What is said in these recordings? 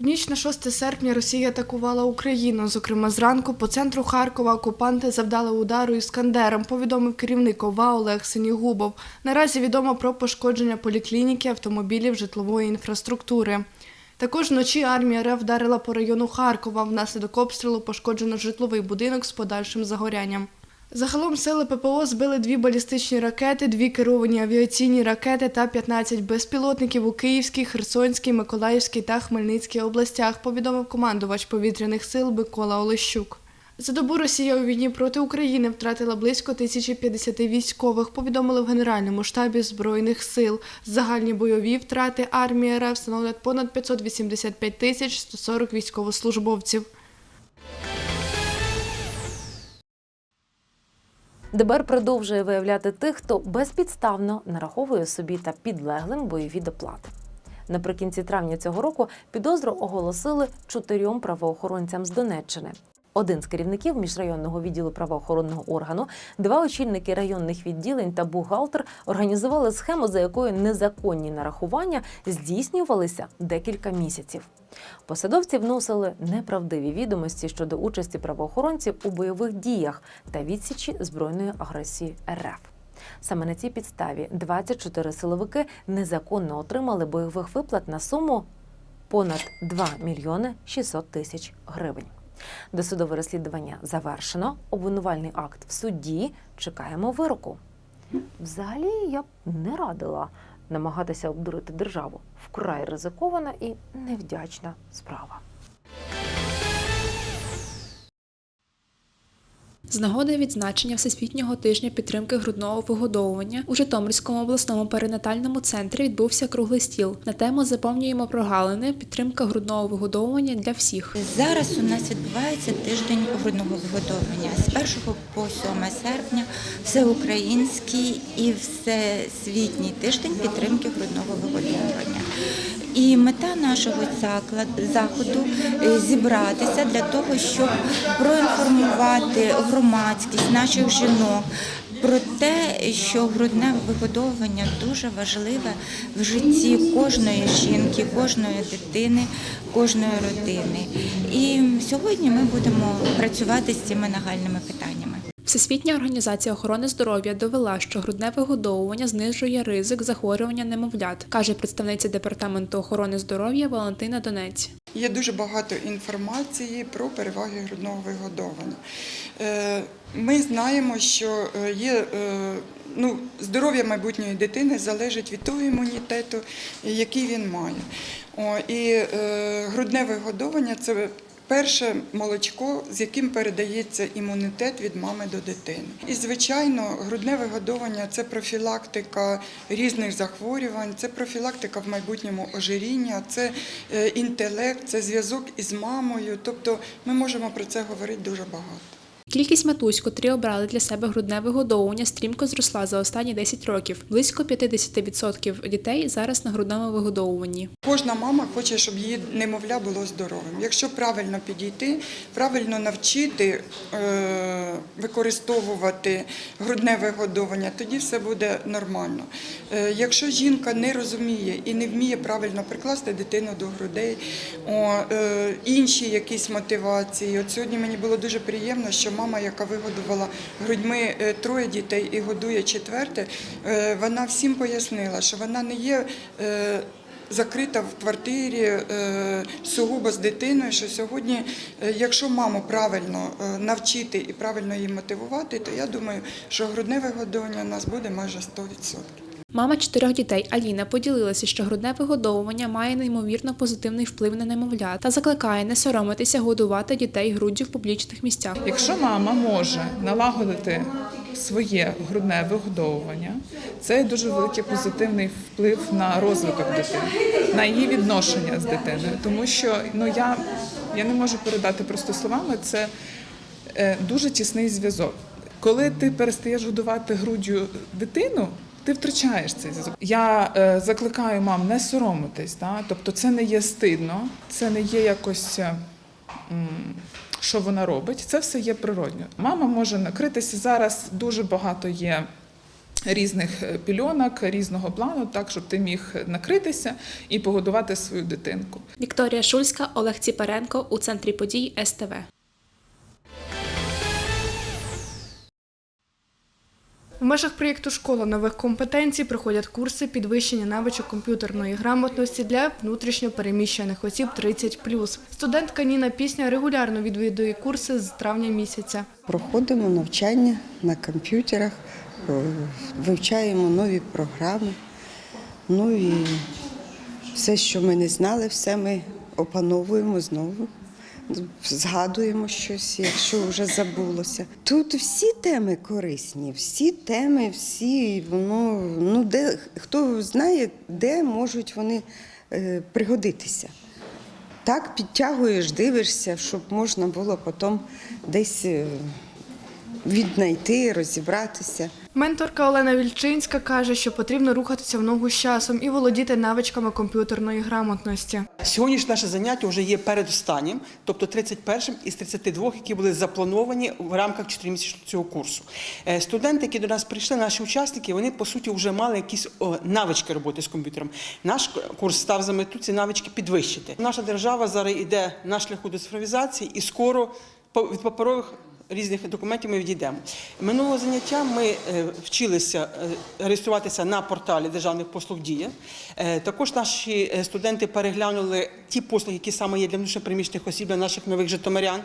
на 6 серпня Росія атакувала Україну. Зокрема, зранку по центру Харкова окупанти завдали удару іскандером, повідомив керівник ОВА Олег Синігубов. Наразі відомо про пошкодження поліклініки, автомобілів, житлової інфраструктури. Також вночі армія РФ вдарила по району Харкова. Внаслідок обстрілу пошкоджено житловий будинок з подальшим загорянням. Загалом сили ППО збили дві балістичні ракети, дві керовані авіаційні ракети та 15 безпілотників у Київській, Херсонській, Миколаївській та Хмельницькій областях, повідомив командувач повітряних сил Микола Олещук. За добу Росія у війні проти України втратила близько 1050 військових, повідомили в Генеральному штабі Збройних сил. Загальні бойові втрати армії РФ становлять понад 585 тисяч 140 військовослужбовців. ДБР продовжує виявляти тих, хто безпідставно нараховує собі та підлеглим бойові доплати. Наприкінці травня цього року підозру оголосили чотирьом правоохоронцям з Донеччини. Один з керівників міжрайонного відділу правоохоронного органу, два очільники районних відділень та бухгалтер організували схему, за якою незаконні нарахування здійснювалися декілька місяців. Посадовці вносили неправдиві відомості щодо участі правоохоронців у бойових діях та відсічі збройної агресії РФ. Саме на цій підставі 24 силовики незаконно отримали бойових виплат на суму понад 2 мільйони 600 тисяч гривень. Досудове розслідування завершено. Обвинувальний акт в суді. Чекаємо вироку. Взагалі я б не радила намагатися обдурити державу. Вкрай ризикована і невдячна справа. З нагоди відзначення Всесвітнього тижня підтримки грудного вигодовування у Житомирському обласному перинатальному центрі відбувся круглий стіл на тему Заповнюємо прогалини. Підтримка грудного вигодовування для всіх. Зараз у нас відбувається тиждень грудного вигодовування з 1 по 7 серпня всеукраїнський і всесвітній тиждень підтримки грудного вигодовування. І мета нашого заходу е, зібратися для того, щоб проінформувати громадськість наших жінок про те, що грудне вигодовування дуже важливе в житті кожної жінки, кожної дитини, кожної родини. І сьогодні ми будемо працювати з цими нагальними питаннями. Всесвітня організація охорони здоров'я довела, що грудне вигодовування знижує ризик захворювання немовлят, каже представниця департаменту охорони здоров'я Валентина Донець. Є дуже багато інформації про переваги грудного вигодовування. Е, Ми знаємо, що е, є е, ну, здоров'я майбутньої дитини залежить від того імунітету, який він має. І грудне вигодовування це перше молочко, з яким передається імунітет від мами до дитини. І, звичайно, грудне вигодовування це профілактика різних захворювань, це профілактика в майбутньому ожиріння, це е, інтелект, це зв'язок із мамою. Тобто ми можемо про це говорити дуже багато. Кількість матусь, котрі обрали для себе грудне вигодовування, стрімко зросла за останні 10 років. Близько 50% дітей зараз на грудному вигодовуванні. Кожна мама хоче, щоб її немовля було здоровим. Якщо правильно підійти, правильно навчити е, використовувати грудне вигодовування, тоді все буде нормально. Е, якщо жінка не розуміє і не вміє правильно прикласти дитину до грудей, е, інші якісь мотивації. От сьогодні мені було дуже приємно, що мама, яка вигодувала грудьми е, троє дітей і годує четверте, е, вона всім пояснила, що вона не є. е, закрита в квартирі сугубо з дитиною, що сьогодні, якщо маму правильно навчити і правильно її мотивувати, то я думаю, що грудне вигодовування у нас буде майже 100%. Мама чотирьох дітей Аліна поділилася, що грудне вигодовування має неймовірно позитивний вплив на немовля та закликає не соромитися годувати дітей груддю в публічних місцях. Якщо мама може налагодити своє грудне вигодовування, це дуже великий позитивний вплив на розвиток дитини, на її відношення з дитиною. Тому що ну я, я не можу передати просто словами, це е, дуже тісний зв'язок. Коли ти перестаєш годувати груддю дитину. Ти втрачаєш цей зв'язок. Я е, закликаю мам не соромитись, да? тобто це не є стидно, це не є якось е, м, що вона робить. Це все є природньо. Мама може накритися зараз. Дуже багато є Різних е, пільонок, різного плану, так щоб ти міг накритися і погодувати свою дитинку. Вікторія Шульська, Олег Ціпаренко у центрі подій СТВ. В межах проєкту Школа нових компетенцій проходять курси підвищення навичок комп'ютерної грамотності для внутрішньо переміщених осіб 30+. Студентка Ніна Пісня регулярно відвідує курси з травня місяця. Проходимо навчання на комп'ютерах, е, вивчаємо нові програми. Ну і все, що ми не знали, все ми опановуємо знову. Згадуємо щось, якщо вже забулося. Тут всі теми корисні, всі теми, всі воно ну де хто знає, де можуть вони е, пригодитися. Так підтягуєш, дивишся, щоб можна було потім десь е, віднайти, розібратися. Менторка Олена Вільчинська каже, що потрібно рухатися в ногу з часом і володіти навичками комп'ютерної грамотності. Сьогоднішнє наше заняття вже є передостаннім, тобто 31 із 32, які були заплановані в рамках 4-місячного цього курсу. Е, Студенти, які до нас прийшли, наші учасники, вони по суті вже мали якісь навички роботи з комп'ютером. Наш курс став за мету ці навички підвищити. Наша держава зараз йде на шляху до цифровізації і скоро від паперових різних документів ми відійдемо. Минулого заняття ми е, вчилися е, реєструватися на порталі державних послуг Дія. Е, Також наші студенти переглянули ті послуги, які саме є для внутрішньопереміщених осіб, для наших нових житомирян.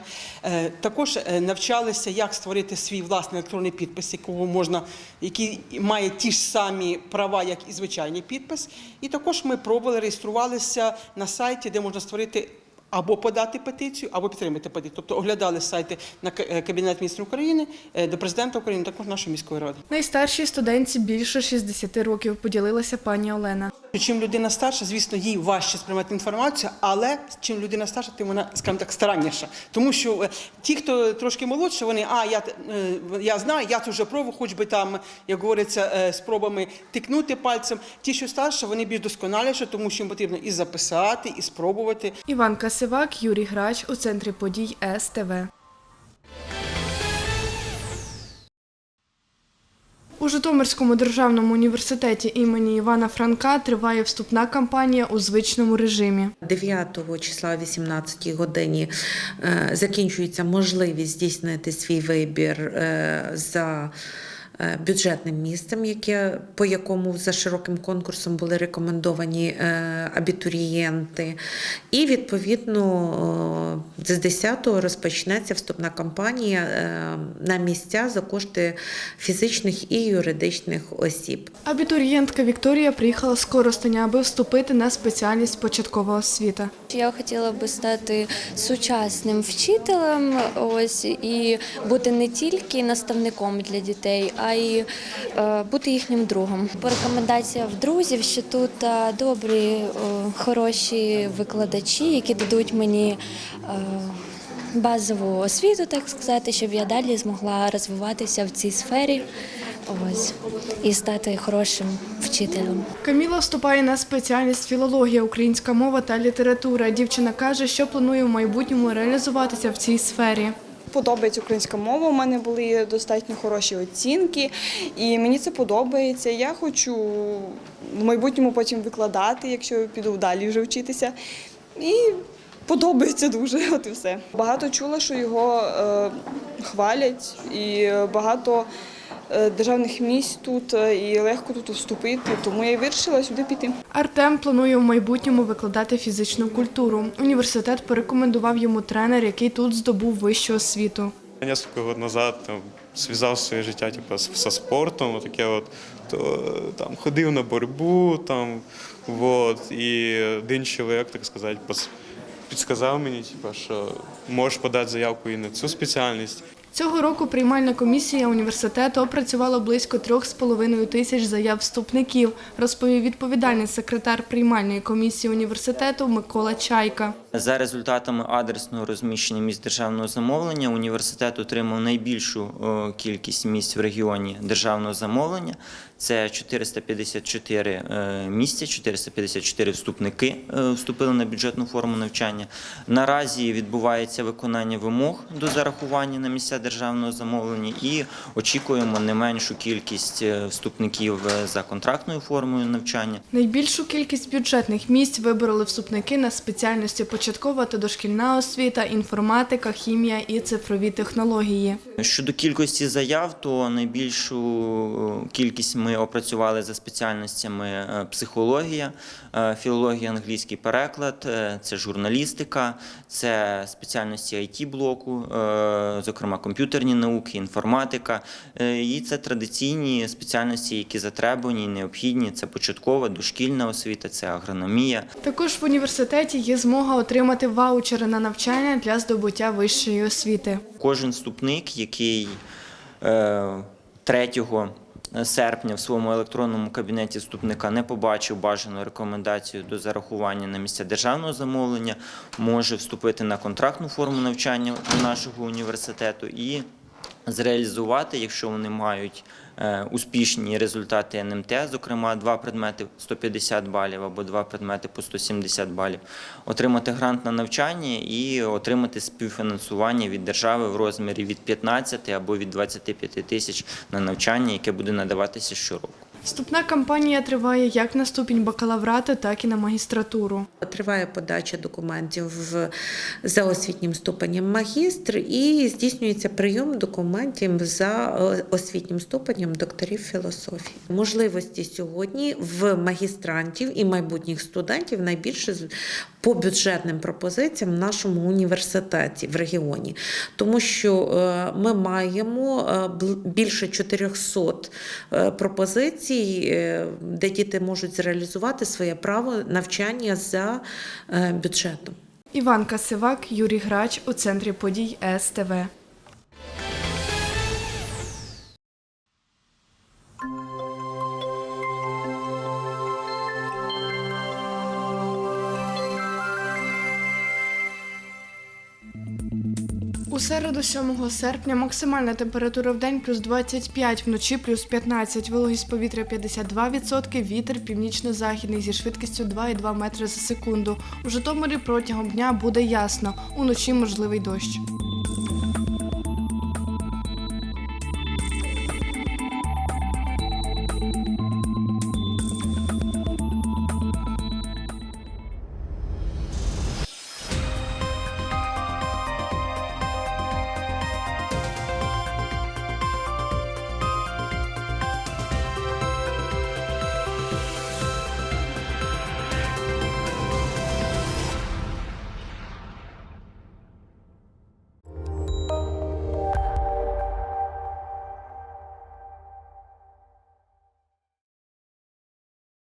Також навчалися, як створити свій власний електронний підпис, можна, який має ті ж самі права, як і звичайний підпис. І також ми пробували реєструвалися на сайті, де можна створити або подати петицію, або підтримати петицію. Тобто оглядали сайти на е, Кабінет міністрів України, е, до президента України, також нашої міської ради. Найстаршій студентці більше 60 років, поділилася пані Олена. Чим людина старша, звісно, їй важче сприймати інформацію, але чим людина старша, тим вона, скажімо так, старанніша. Тому що е, ті, хто трошки молодше, вони, а я, е, я знаю, я це вже пробував, хоч би там, як говориться, е, спробами тикнути пальцем. Ті, що старше, вони більш досконаліші, тому що їм потрібно і записати, і спробувати. Іван Касивак, Юрій Грач у центрі подій СТВ. У Житомирському державному університеті імені Івана Франка триває вступна кампанія у звичному режимі. 9 числа о 18 годині е, закінчується можливість здійснити свій вибір е, за бюджетним місцем, яке, по якому за широким конкурсом були рекомендовані е, абітурієнти. І відповідно е, з 10-го розпочнеться вступна кампанія е, на місця за кошти фізичних і юридичних осіб. Абітурієнтка Вікторія приїхала з Коростеня, аби вступити на спеціальність початкова освіта. Я хотіла би стати сучасним вчителем, ось і бути не тільки наставником для дітей, а й е, бути їхнім другом. По рекомендаціям друзів, що тут е, добрі, е, хороші викладачі, які дадуть мені. Базову освіту, так сказати, щоб я далі змогла розвиватися в цій сфері ось, і стати хорошим вчителем. Каміла вступає на спеціальність філологія, українська мова та література. Дівчина каже, що планує в майбутньому реалізуватися в цій сфері. Подобається українська мова. У мене були достатньо хороші оцінки, і мені це подобається. Я хочу в майбутньому потім викладати, якщо піду далі вже вчитися. І подобається дуже. От і все. Багато чула, що його е, хвалять, і багато державних місць тут, е, і легко тут вступити. Тому я і вирішила сюди піти. Артем планує в майбутньому викладати фізичну культуру. Університет порекомендував йому тренер, який тут здобув вищу освіту. Несколько год назад там, связав своє життя типу, з- со спортом, таке от, то, е, там, ходив на боротьбу, там, вот, і один чоловік, так сказати, підсказав мені, типу, що можеш подати заявку і на цю спеціальність. Цього року приймальна комісія університету опрацювала близько трьох з половиною тисяч заяв вступників, розповів відповідальний секретар приймальної комісії університету Микола Чайка. За результатами адресного розміщення місць державного замовлення університет отримав найбільшу кількість місць в регіоні державного замовлення. Це 454 е, місця, 454 вступники е, вступили на бюджетну форму навчання. Наразі відбувається виконання вимог до зарахування на місця державного замовлення і очікуємо не меншу кількість е, вступників е, за контрактною формою навчання. Найбільшу кількість бюджетних місць вибороли вступники на спеціальності початкова та дошкільна освіта, інформатика, хімія і цифрові технології. Щодо кількості заяв, то найбільшу е, кількість ми опрацювали за спеціальностями психологія, філологія, англійський переклад, це журналістика, це спеціальності it блоку, зокрема комп'ютерні науки, інформатика. Е, І це традиційні спеціальності, які затребувані і необхідні. Це початкова, дошкільна освіта, це агрономія. Також в університеті є змога отримати ваучери на навчання для здобуття вищої освіти. Кожен вступник, який третього. 3 серпня в своєму електронному кабінеті вступника не побачив бажану рекомендацію до зарахування на місця державного замовлення, може вступити на контрактну форму навчання у нашого університету і зреалізувати, якщо вони мають е, успішні результати НМТ, зокрема два предмети 150 балів або два предмети по 170 балів, отримати грант на навчання і отримати співфінансування від держави в розмірі від 15 або від 25 тисяч на навчання, яке буде надаватися щороку. Вступна кампанія триває як на ступінь бакалаврату, так і на магістратуру. Триває подача документів за освітнім ступенем магістр і здійснюється прийом документів за е, освітнім ступенем докторів філософії. Можливості сьогодні в магістрантів і майбутніх студентів найбільше по бюджетним пропозиціям в нашому університеті в регіоні, тому що е, ми маємо е, більше 400 е, пропозицій, е, де діти можуть зреалізувати своє право навчання за е, бюджетом. Іван Касивак, Юрій Грач у центрі подій СТВ. Середу 7 серпня максимальна температура в день плюс 25, вночі плюс 15, вологість повітря 52%, вітер північно-західний зі швидкістю 2,2 метри за секунду. У Житомирі протягом дня буде ясно, уночі можливий дощ.